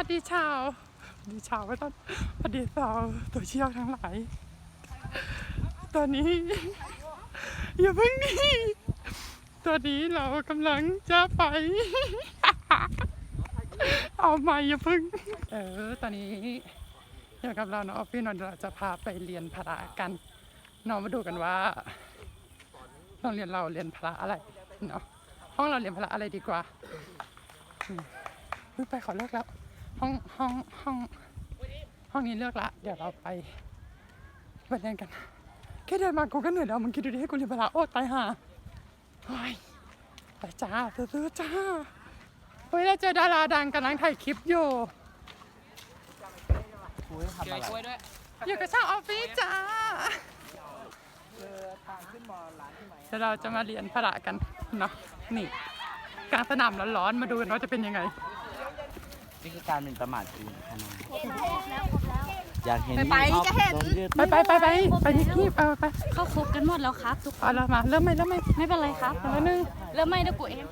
วัสดีชาวสวัสดีชาวไม่ต้องสวัสดีสาวโซเชี่ยลทั้งหลาย ตอนนี้ อย่าเพิ่งหนี่ตอนนี้เรากำลังจะไป เอาใหม่อย่าเพิ่ง เออ ตอนนี้อยู่กับเราเนาะออฟฟี่นอนเราจะพาไปเรียนพละกันนาะมาดูกันว่าโรงเรียนเราเรียนพละอะไรเนาะห้องเราเรียนพละอะไรดีกว่าไปขอเลิกแล้ว ห้องห้องห้องห้องนี้เลิกละ เดี๋ยวเราไปไปเรียนกัน แค่เดินมากูก็เหนื่อยแล้วมึงคิดดูดิให้กูเรียนพละโอ้ตายห่าเฮ้ยไปจ้าซื้อๆจ้าเฮ้ยเราเจอดาราดังกำลังถ่ายคลิปอยู่คุยทำอะไรอยู่กับช่างออฟฟิศจ้าเจอทางขึ้นมอร้านที่ไหนเดี๋ยวเราจะมาเรียนพละกันเนาะนี่กลางสนามร้อนๆมาดูกันว่าจะเป็นยังไง นี่คือการหมิ่นประมาทจริงขนาดอยากเห็นไปๆจะเห็นโดยืดไปไปไปไปไปที่คลิปเออไปเข้าครบกันหมดแล้วครับทุกคนเอาเรามาเริ่มไหมเริ่มไหมไม่เป็นไรครับแล้วนึงเริ่มไม่เดี๋ยวกูเอง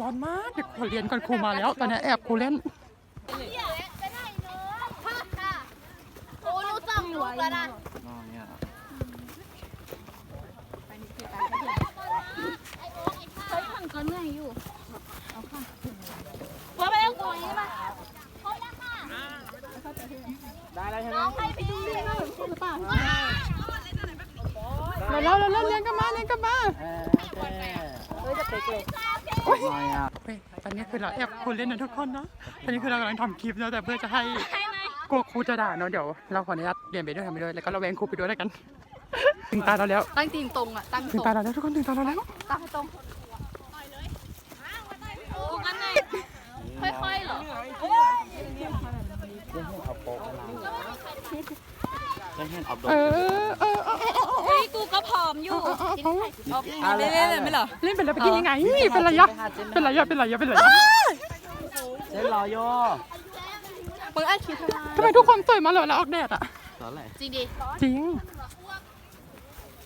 ร้อนมากเดี๋ยวขอเรียนก่อนครูมาแล้ว ตอนนี้แอบครูเล่นโอ้หนูสั่งลูกแล้วนะนอนเนี่ยเฮ้ยมันก็เหนื่อยอยู่เอาค่ะว่าไปเอากูอย่างนี้มา ได้แล้วใช่ไหมให้ไปดูเรื่องหรือเปล่าเราเราเราเราเรียนกันมาเรียนกันมาเออเฮ้ยจะเป๊กเลยนอนอะเฮ้ยตอนนี้คือเราแอบครูเล่นนะทุกคนเนาะตอนนี้คือเรากำลังทำคลิปนะแต่เพื่อจะให้กลัวครูจะด่าเนาะเดี๋ยวเราขออนุญาตเรียนไปด้วยทำไปด้วยแล้วก็เราแวงครูไปด้วยแล้วกันถึงตาเราแล้วตั้งตีนตรงอะตั้งถึงตรงตาเราแล้วทุกคนถึงตาเราแล้วตั้งให้ตรงกูกันไหนค่อยๆเหรอ เล่นเห็นเอาโปะมาเล่นเห็นเอาโดเอดอเออเออเออเฮ้ยกูก็ผอมอยู่เออเออเออเอาเลยเอาเลยไม่หรอเล่นเป็นอะไรไปกินยังไงเป็นไรยะเป็นไรยะเป็นไรยะเป็นไรยะเล่นรอโยมึงอัดคลิปทำไมทุกคนสวยมาเลยแล้วออกแดดอะจริงดิจริง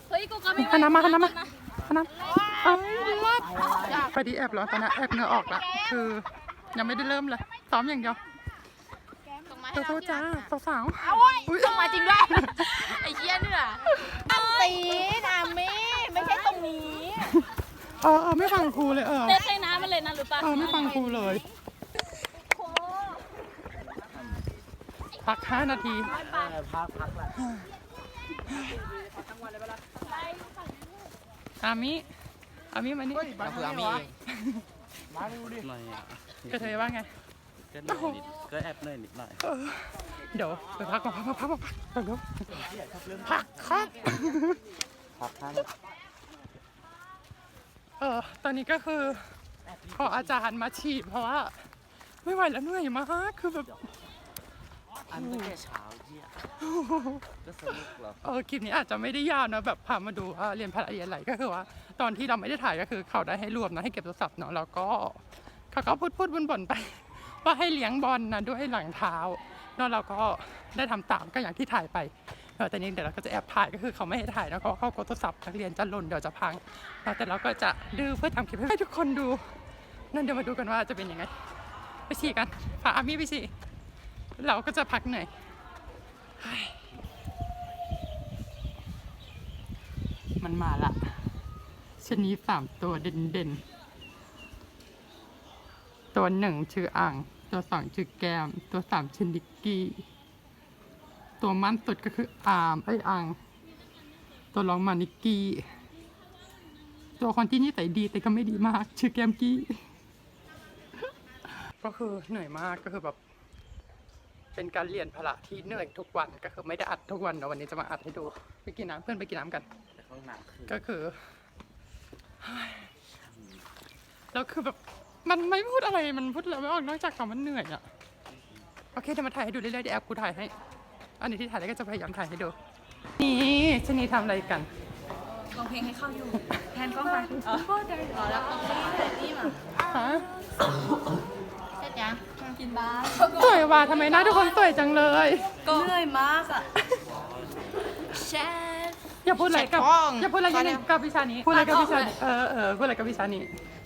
เฮ้ยกูก็ไม่คณะมาคณะมาคณะเอ้ยรอดไปดีแอบเหรอตอนนี้แอบเหงื่อออกละคือยังไม่ได้เริ่มเลยซ้อมอย่างเดียว สู้ๆจ้าสาวๆอุ้ยต้องมาจริงด้วย ไอ้เหี้ยเนี่ยตีนามี่ไม่ใช่ตรงนี้เออเออไม่ฟังครูเลยเออเต้นใส่น้ำมันเลยนะหรือเปะเออไม่ฟังครูเลยพักห้านาที พักพักแหละอามิอามิมานี่มาเผื่อมีมาดูดิหน่อยอะกระเทยว่าไง ก็นอยนิด ก็แอบเหนื่อยนิดหน่อยเดี๋ยวไปพักก่อนพักพักพักพักพักเดี๋ยวพักครับพักท่านเออตอนนี้ก็คือขออาจารย์มาฉีดเพราะว่าไม่ไหวแล้วเหนื่อยมากคือแบบอันตั้งแต่เช้าเยี่ยก็สนุกเหรอเออคลิปนี้อาจจะไม่ได้ยาวนะแบบพามาดูว่าเรียนพละเรียนอะไรก็คือว่า ตอนที่เราไม่ได้ถ่ายก็คือเขาได้ให้รวมนะให้เก็บโทรศัพท์เนาะแล้วก็เขาก็พูดพูดบนบ่นๆไป ว่าให้เลี้ยงบอลนะด้วยหลังเท้าแล้วเราก็ได้ทำตามก็อย่างที่ถ่ายไปแต่นี้เดี๋ยวเราก็จะแอบถ่ายก็คือเขาไม่ให้ถ่ายนะเพราะว่าเขากดโทรศัพท์นักเรียนจะหล่นเดี๋ยวจะพังแต่เราก็จะดื้อเพื่อทำคลิปให้ทุกคนดู นั่นเดี๋ยวมาดูกันว่าจะเป็นยังไงไปฉี่กันพาอามี่ไปฉี่เราก็จะพักเหนื่อยมันมาละชะนีสามตัวเด่นเด่นๆ ตัวหนึ่งชื่ออ่าง ตัวสองชื่อแก้ม ตัวสามชื่อนิกกี้ ตัวมันสุดก็คืออามไอ้ยอ่างตัวรองมานิกกี้ ตัวคนที่นิสัยดีแต่ก็ไม่ดีมาก ชื่อแก้มกี้ ก็คือเหนื่อยมากก็คือแบบ เป็นการเรียนพละที่เหนื่อยทุกวันก็คือไม่ได้อัดทุกวันเนอะวันนี้จะมาอัดให้ดูไปกินน้ำเพื่อนไปกินน้ำกันแต่ข้างหนักคือก็คือเฮ้ยแล้วคือแบบ มันไม่พูดอะไร มันพูดอะไรไม่ออกนอกจากคำว่าเหนื่อยอะโอเคเดี๋ยวมาถ่ายให้ดูเรื่อยๆเดี๋ยวแอปกูถ่ายให้ อันนี้ที่ถ่ายแล้วก็จะพยายามถ่ายให้ดู นี่ชนีทำอะไรกัน ลองเพลงให้เข้าอยู่ แทนกล้องไปเอออ๋อแล้วเอาเพลงแบบนี้มาฮะเสร็จยังกินบ้านสวยว่ะทำไมหน้าทุกคนสวยจังเลย ก็เหนื่อยมากอะแชร์ อย่าพูดอะไรกับ เช็ดกล้องอย่าพูดอะไรตอนเนี้กับยกับวิชานี้ พูดอะไรกับตัดออกวิชาเลยนี้เออเออพูดอะไรกับวิชานี้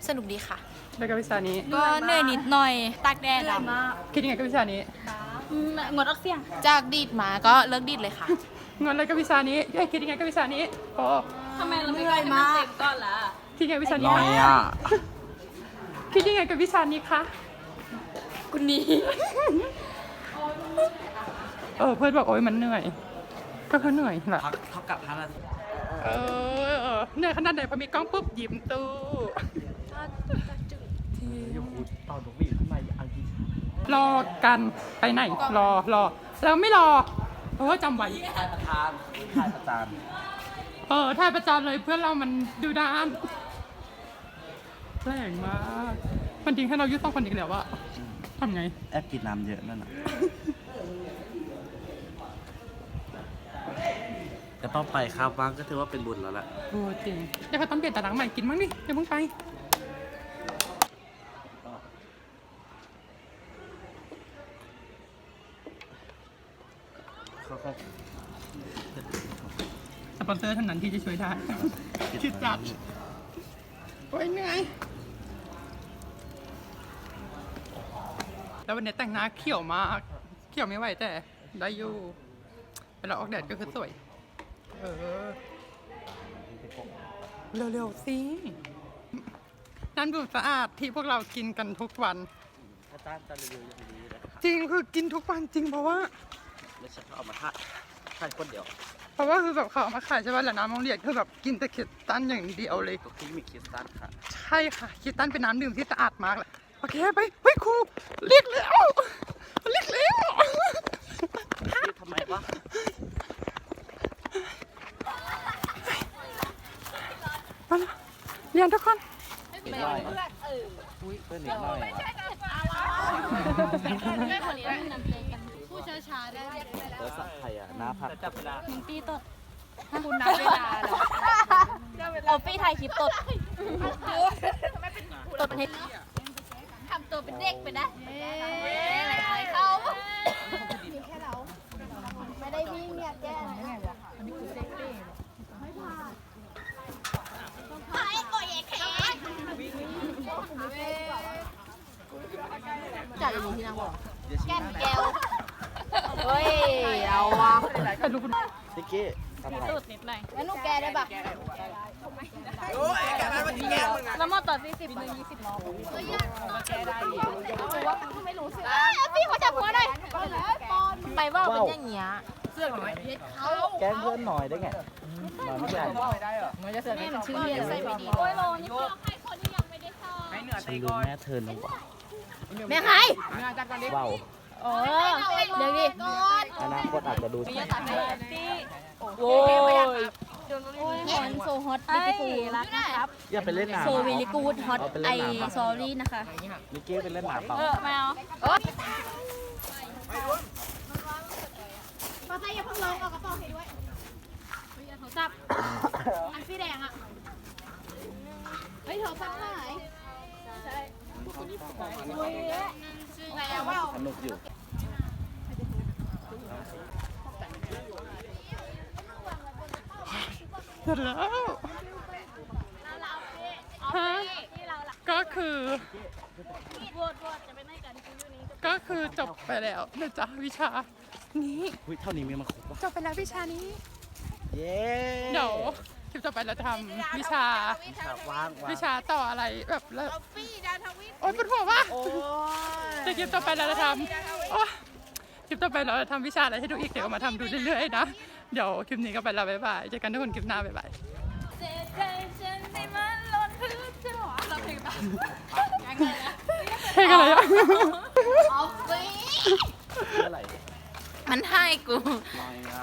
สนุกดีค่ะแล้วก็วิชานี้ ก็เหนื่อยนิดหน่อย ตากแดดอะคิดยังไงกับวิชานี้งดออกเสียงจากดีดมาก็เลิกดีดเลยค่ะ งอนอะไรกับวิชานี้เอ้ยคิดยังไงกับวิชานี้โอ้ทำไมเราไม่ได้ให้มันเต็มก่อนล่ะคิดยังไงกับวิชาน้นี้อยคะอะคิดยังไงกับวิชานี้คะคุณนี้ เออเพื่อนบอกโอ้ยมันเหนื่อย ก็คือเหนื่อยแหละพักเท่ากับห้านาทีเออเออเหนื่อยขนาดไหนพอมีกล้องปุ๊บยิ้มตู้อยู่คูเต่าดอกบี้ขึ้นมาอังกฤษรอกันไปไหน รอรอแล้วไม่รอเออจำไว้ถ่ายประธานถ่ายประจานเออถ่ายประจานเลยเพื่อนเรามันดูด้านแรงมากมันทิ้งให้เราอยุ่ต้องคนอีกแล้วอะทำไง แอบกินน้ำเยอะนั่นน่ะ ก็ต้องไปครับบ้างก็ถือว่าเป็นบุญแล้วแหละโอ้จริงเดี๋ยวเขาต้องเปลี่ยนตารางใหม่กินมั้งดิเดี๋ยวมึงไปเขาก็สปอนเซอร์เท่านั้นที่จะช่วยได้คิดจัดโอ้ยเหนื่อยแล้ววันนี้แต่งหน้าเขียวมาก เขียวไม่ไหวแต่ได้อยู่เวลาออกแดดก็คือสวย เออเร็วๆสิ น้ำดื่มสะอาดที่พวกเรากินกันทุกวัน ถ้าจ้างจะรีวิวอย่างนี้เลยจริงคือกินทุกวันจริงเพราะว่า แล้วฉันก็เอามาถ่ายถ่ายคนเดียว เพราะว่าคือแบบเขาเอามาขายใช่ป่ะแล้วน้ำโรงเรียนคือแบบกินแต่เค็ดตันอย่างเดียวเลยก็ที่มีคริสตัลค่ะ ใช่ค่ะคิดตันเป็นน้ำดื่มที่สะอาดมากเลยโอเคไปเฮ้ยครูเรียกแล้วเรียกแล้วนี่ทำไมวะ มาแล้ว เรียนทุกคนนิดหน่อยอุ้ยเพื่อนนิดหน่อยผู้ช้าๆได้เออสักไทยอะน้าผัดจับเวลาหนึ่งปีตดคุณนับเวลาเราปี้ถ่ายคลิปตดตดให้ทำตัวเป็นเด็กไปนะเอ๊ะอะไรเขาไม่ได้วิ่งเนี่ยแก้ไงวะอันนี้คือเซ็กซี่ไอ้โอ้ยแข็งจัด อย่างนี้ที่นางบอก แก้มแก้วเฮ้ย เอาวะแต่ดูคุณนิกกี้ทำอะไรแล้วหนูแกได้ปะแล้วมาต่อสี่สิบหนึ่งยี่สิบล้อแกได้อยู่ว่าไม่รู้สึกพี่เขาจับหัวหน่อยไปว่าเป็นอย่างเงี้ยแกล้งเพื่อนหน่อยได้ไงหน่อยไม่ใหญ่แม่มันชื่อเรียนใส่ไม่ดีโอ้ยโลนี่ให้คนที่ยังไม่ได้สอบฉันลืมแม่เธอแล้ววะ แม่ใครว้าวโอ้เดี๋ยวดิอนาคตอาจจะดูสิโว้ยฮอนโซฮอตดิฟูรักนะครับ อย่าไปเล่นน้ำโซวิลิกูดฮอตเอาไปไอเล่นน้ำปะซอรี่นะคะนิกกี้ไปเล่นน้ำเปล่าเออไม่เอาโอ๊ยป้าใจอย่าเพิ่งลงเอากระเป๋าให้ด้วยโทรศัพท์อันสีแดงอะเฮ้ยโทรศัพท์หาย ใช่ไหนอะว่าสนุกอยู่เสร็จแล้วฮะก็คือ ก็คือจบไปแล้วนะจ๊ะวิชานี้อุ้ยเท่านี้มีมาครบปะจบไปแล้ววิชานี้ เย้เดี๋ยว คลิปต่อไปเราจะทำวิชาวิชาว่างว่างวิชาต่ออะไรแบบแล้วโอ๊ยปวดหัวว่ะโอ้ยเดี๋ยวคลิปต่อไปเราจะทำโอ๊ยคลิปต่อไปเราจะทำวิชาอะไรให้ดูอีกเดี๋ยวมาทำดูเรื่อยๆนะ เดี๋ยวคลิปนี้ก็ไปแล้วบ๊ายบายเจอกันทุกคนคลิปหน้าบ๊ายบายเจ็บใจฉันที่มันล้นพื้นจะหรอเราเพลงแบบเพลงอะไรอะออฟฟี่เมื่อไหร่มันให้กูน้อยอะ